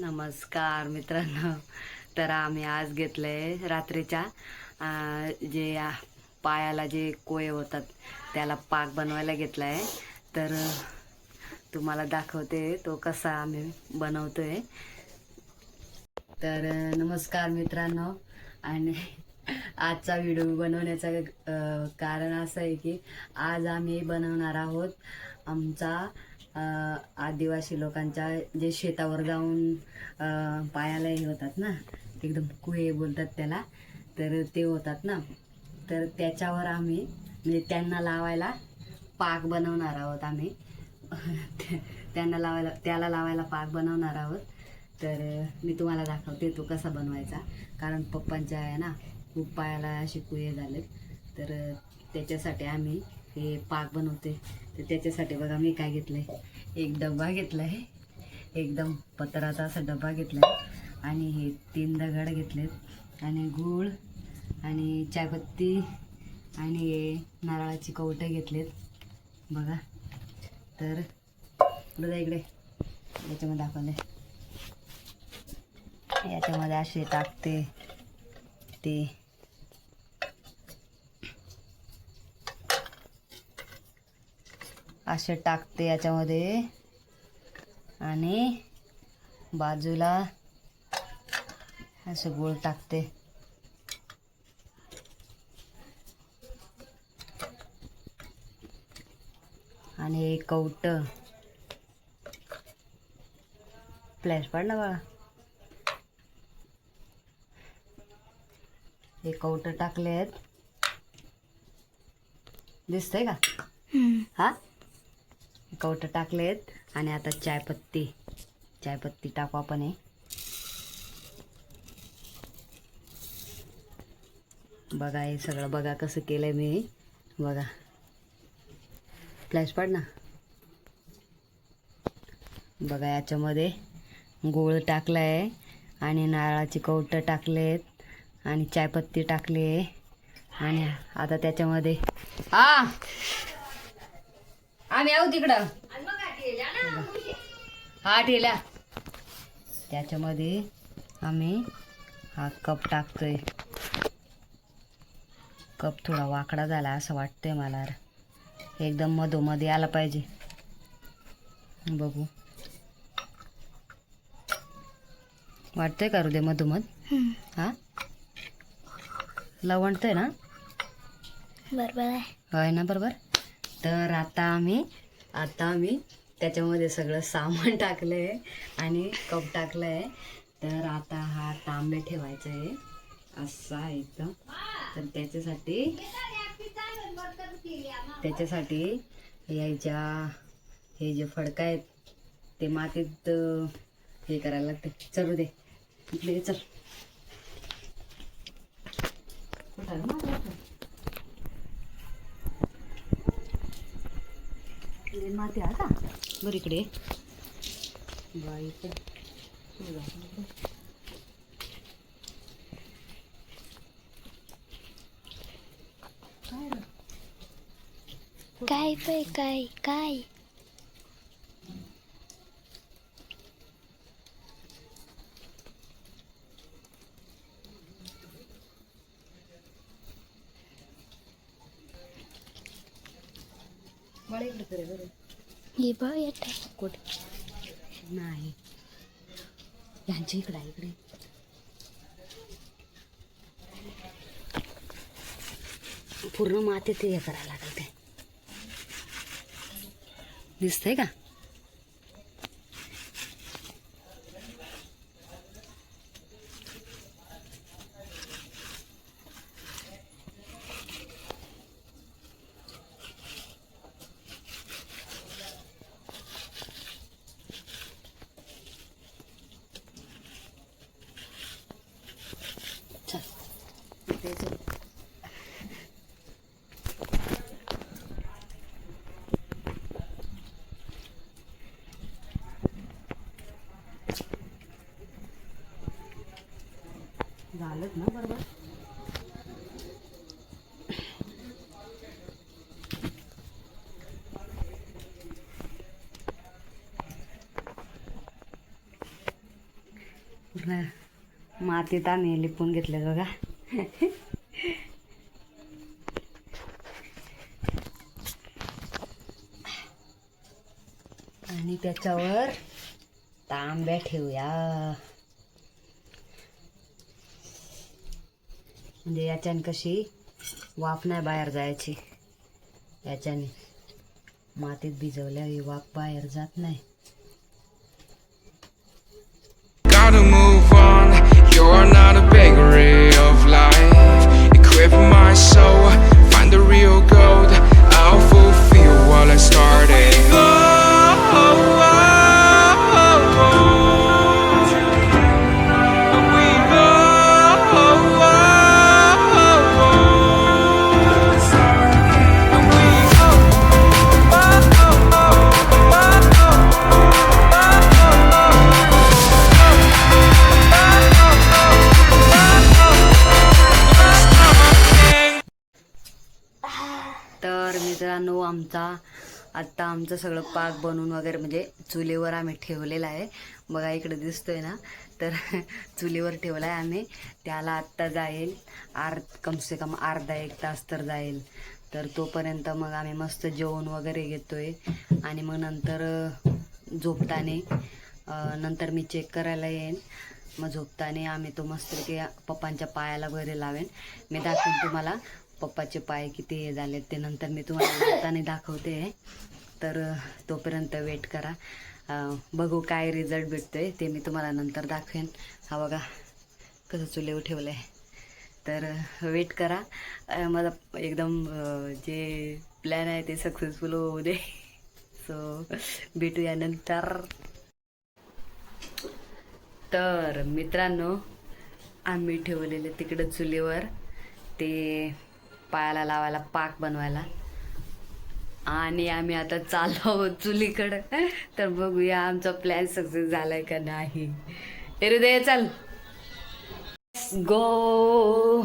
नमस्कार मित्रांनो. तर आम्ही आज घेतलंय रात्रीच्या जे पायाला जे कोय होतात त्याला पाक बनवायला घेतलाय. तर तुम्हाला दाखवते तो कसा आम्ही बनवतोय. तर नमस्कार मित्रांनो. आणि आजचा व्हिडिओ बनवण्याचं कारण असं आहे की आज आम्ही बनवणार आहोत आमचा आदिवासी लोकांच्या जे शेतावर जाऊन पायाला हे होतात ना ते एकदम कुहे बोलतात त्याला तर ते होतात ना. तर त्याच्यावर आम्ही म्हणजे त्यांना लावायला पाक बनवणार आहोत आम्ही. त्यांना लावायला त्याला लावायला पाक बनवणार आहोत. तर मी तुम्हाला दाखवते तो कसा बनवायचा. कारण पप्पांच्या आहे ना खूप पायाला असे कुहे झालेत. तर त्याच्यासाठी आम्ही हे पाक बनवते. तर त्याच्यासाठी बघा मी काय घेतलं आहे एक डबा घेतला आहे एकदम पत्राचा असा डबा घेतला आहे आणि हे तीन दगड घेतलेत. आणि गूळ आणि चायपत्ती आणि हे नारळाची कवटं घेतलेत. बघा. तर बघा जा इकडे. याच्यामध्ये दाखवले याच्यामध्ये असे टाकते ते. असे टाकते याच्यामध्ये. आणि बाजूला असं गोळ टाकते. आणि हे कवट. फ्लॅश पाड ना बाळा. हे कवट टाकले आहेत दिसतंय का? हा? कवटं टाकलेत आणि आता चायपत्ती चायपत्ती टाकू आपण हे. बघा हे सगळं बघा कसं केलंय मी बघा. फ्लॅश पाड ना. बघा याच्यामध्ये गोळ टाकला आहे आणि नारळाची कवटं टाकलेत आणि चायपत्ती टाकली आहे. आणि आता त्याच्यामध्ये हा आम्ही आहोत तिकडं. हा ठेला त्याच्यामध्ये आम्ही हा कप टाकतोय. कप थोडा वाकडा झाला असं वाटतंय मला. एकदम मधोमध्ये आला पाहिजे. बघू. वाटतंय का हृदय मधोमध? हा? लवणतंय ना? बरोबर आहे. होय ना बरोबर? तर आता आम्ही आता आम्ही त्याच्यामध्ये सगळं सामान टाकलं आहे आणि कप टाकलं आहे तर आता हा तांबे ठेवायचा आहे असा एकदम. तर त्याच्यासाठी त्याच्यासाठी यायच्या हे जे फडका आहेत ते मातीत हे करायला लागते. चलू दे इकडे चल. कुठं प्लेन माती आहे का बरं इकडे. बाई काय काय काय काय? फळ इकडे करे बरं हे बघ येत कुठे? नाही. यांच्या इकडे आहे, इकडे पूर्ण मातीत हे करायला लागेल ते दिसतंय का चल इथे चल. झालंच ना बरोबर? मातीत आम्ही लिपून घेतलं बघा. आणि त्याच्यावर तांब्या ठेवूया. म्हणजे याच्याने कशी वाफ नाही बाहेर जायची याच्याने मातीत भिजवल्या ही वाफ बाहेर जात नाही Gotta move on, you're not a bakery of life. Equip my soul, find the real gold. I'll fulfill what I started. मित्रांनो आमचा आत्ता आमचं सगळं पाक बनवून वगैरे म्हणजे चुलीवर आम्ही ठेवलेलं आहे. बघा इकडे दिसतोय ना? तर चुलीवर ठेवला आहे आम्ही. त्याला आत्ता जाईल. आर कमसे कम अर्धा एक तास तर जाईल. तर तोपर्यंत मग आम्ही मस्त जेवण वगैरे घेतोय. आणि मग नंतर झोपताने नंतर मी चेक करायला येईन. मग झोपताने आम्ही तो मस्तपैकी पप्पांच्या पायाला वगैरे लावेन. मी दाखवेन तुम्हाला. पप्पाचे पाय किती हे झाले ते नंतर मी तुम्हाला हाताने दाखवते. तर तोपर्यंत वेट करा. बघू काय रिझल्ट भेटतोय ते मी तुम्हाला नंतर दाखवेन. हा बघा कसं चुलीवर ठेवलं आहे तर वेट करा. मला एकदम जे प्लॅन आहे ते सक्सेसफुल होऊ दे. सो भेटूया नंतर. तर मित्रांनो आम्ही ठेवलेले तिकडं चुलीवर. ते पायाला लावायला पाक बनवायला. आणि आम्ही आता चाललो आहोत चुलीकडं. तर बघूया आमचा प्लॅन सक्सेस झालाय का नाही. हृदय चल. गो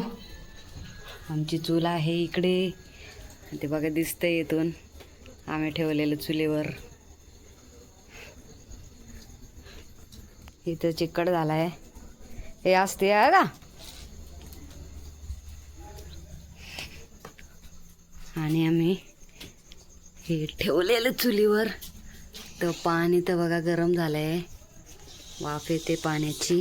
आमची चूल आहे इकडे. ते बघा दिसतंय इथून. आम्ही ठेवलेलं चुलीवर. इथं चिकट झालाय. हे असते का? आणि आम्ही हे ठेवलेलं चुलीवर. तर पाणी तर बघा गरम झालंय. वाफ येते पाण्याची.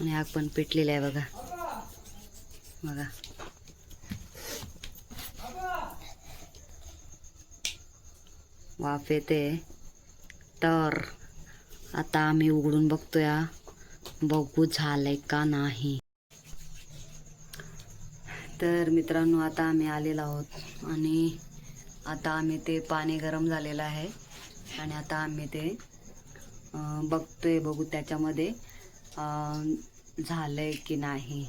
आणि आग पण पेटलेली आहे बघा. बघा. वाफ येते. तर आता आम्ही उघडून बघतोया. बघू झालंय का नाही. तर मित्रांनो आता आम्ही आलेलो आहोत आणि आता आम्ही ते पाणी गरम झालेलं आहे. आणि आता आम्ही ते बघतोय बघू त्याच्यामध्ये झालं झालंय की नाही.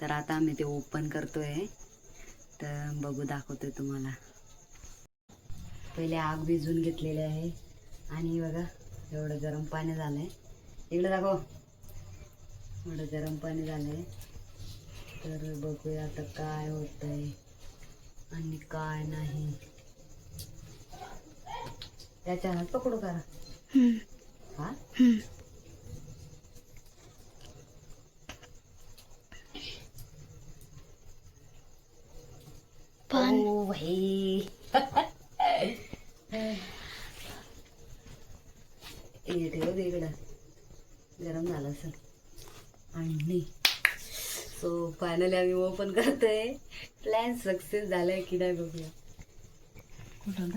तर आता आम्ही ते ओपन करतोय. तर बघू दाखवतोय तुम्हाला. पहिले आग भिजवून घेतलेली आहे. आणि बघा एवढं गरम पाणी झालंय. इकडे दाखव. एवढं गरम पाणी झालंय. तर बघूया आता काय होतंय आणि काय नाही. त्याच्या हात पकडू करा. हा? ठेव दे इकडं गरम झालं असं आणि सो फायनली आम्ही ओपन करतोय. प्लॅन सक्सेस झालाय की नाही बघूया. कुठं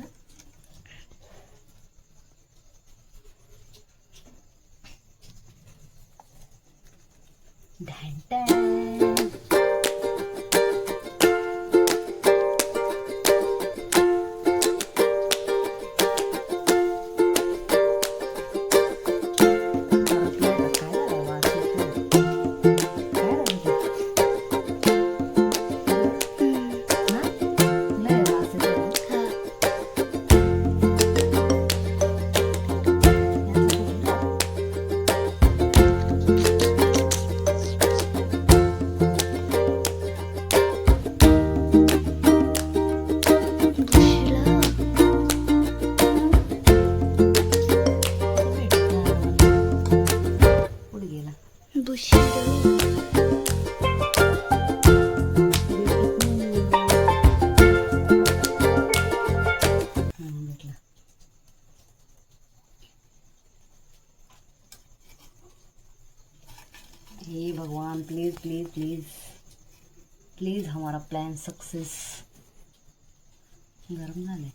प्लीज़ प्लीज़ हमारा प्लान सक्सेस गरम झाले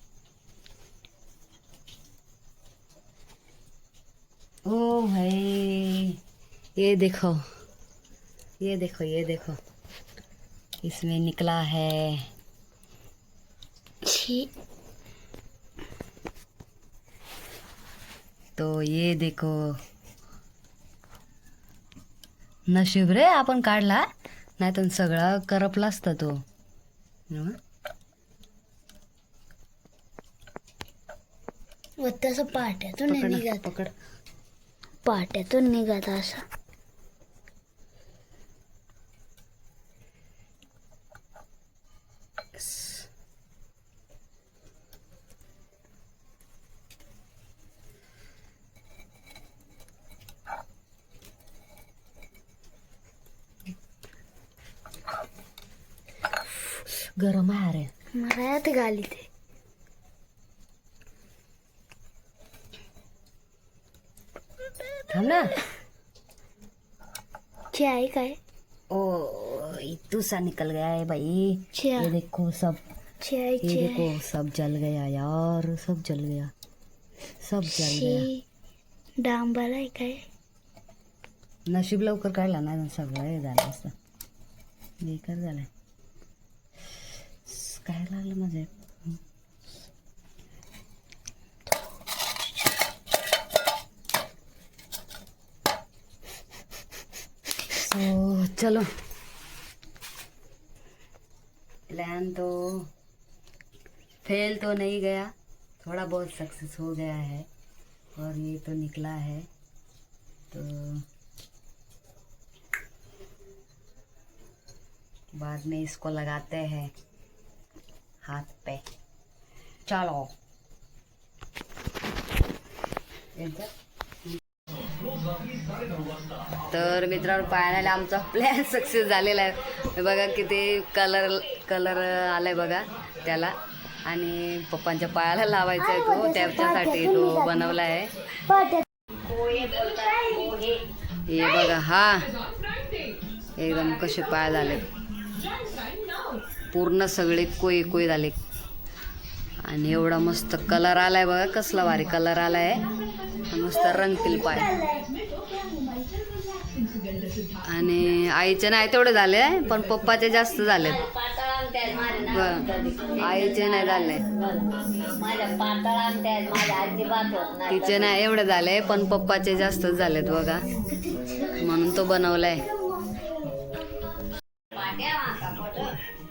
ओ भाई, ये देखो ये देखो ये देखो. इसमें निकला है. तो ये देखो नशीब रे आपण काढला. नाही तर सगळा करपला असता तो? व तसं पाट्यातून निघत. पकड. पाट्यातून निघत असं. गरम आहे अरे मला यात घाली ते थांब ना ची आहे काय ओ इतूसा निकल गया है भाई क्या? ये देखो सब आहे ये आहे देखो सब जल गया यार सब जल गया सब जल गया डांबर आहे काय नशीब लवकर काढला नाही तर सगळं हे झालं असतं बेकार झालंय काय लागलं माझे सो चलो. प्लान तो फेल तो नहीं गया. थोड़ा बहुत सक्सेस हो गया है और ये तो निकला है. तो बाद में इसको लगाते हैं. हाथ पाय चलो तर मित्रांनो पाहण्याला आमचा प्लॅन सक्सेस झालेला आहे. बघा किती कलर कलर आलाय बघा त्याला. आणि पप्पांच्या पायाला लावायचा आहे तो त्याच्यासाठी तो बनवला आहे हे बघा हा. एकदम कसे पाय झाले. पूर्ण सगळे कोय कोय झाले. आणि एवढा मस्त कलर आलाय बघा कसला भारी कलर आलाय. मस्त रंगतील पाय. आणि आईचे नाही तेवढे झाले पण पप्पाचे जास्त झाले. आईचे नाही झाले. तिचे नाही एवढे झाले पण पप्पाचे जास्त झालेत बघा. म्हणून तो बनवलाय.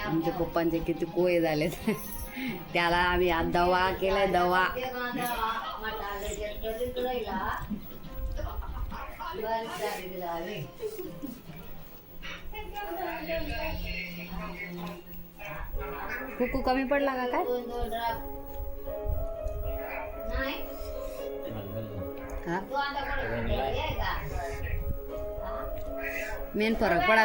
आमच्या पप्पांचे किती कोय झाले त्याला आम्ही आज दवा केलाय दवा. कुकू कमी पडला का काय? मेन फरक पडा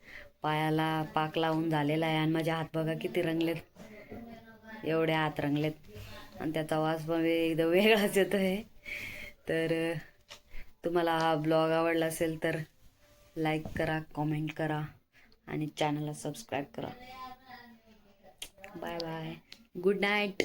पायाला पाक लावून झालेला आहे आणि माझे हात बघा किती रंगलेत. एवढे हात रंगलेत. आणि त्याचा वास पण एकदम वेगळाच येतो आहे तर तुम्हाला हा ब्लॉग आवडला असेल तर लाईक करा कॉमेंट करा आणि चॅनलला सबस्क्राईब करा. Bye bye good night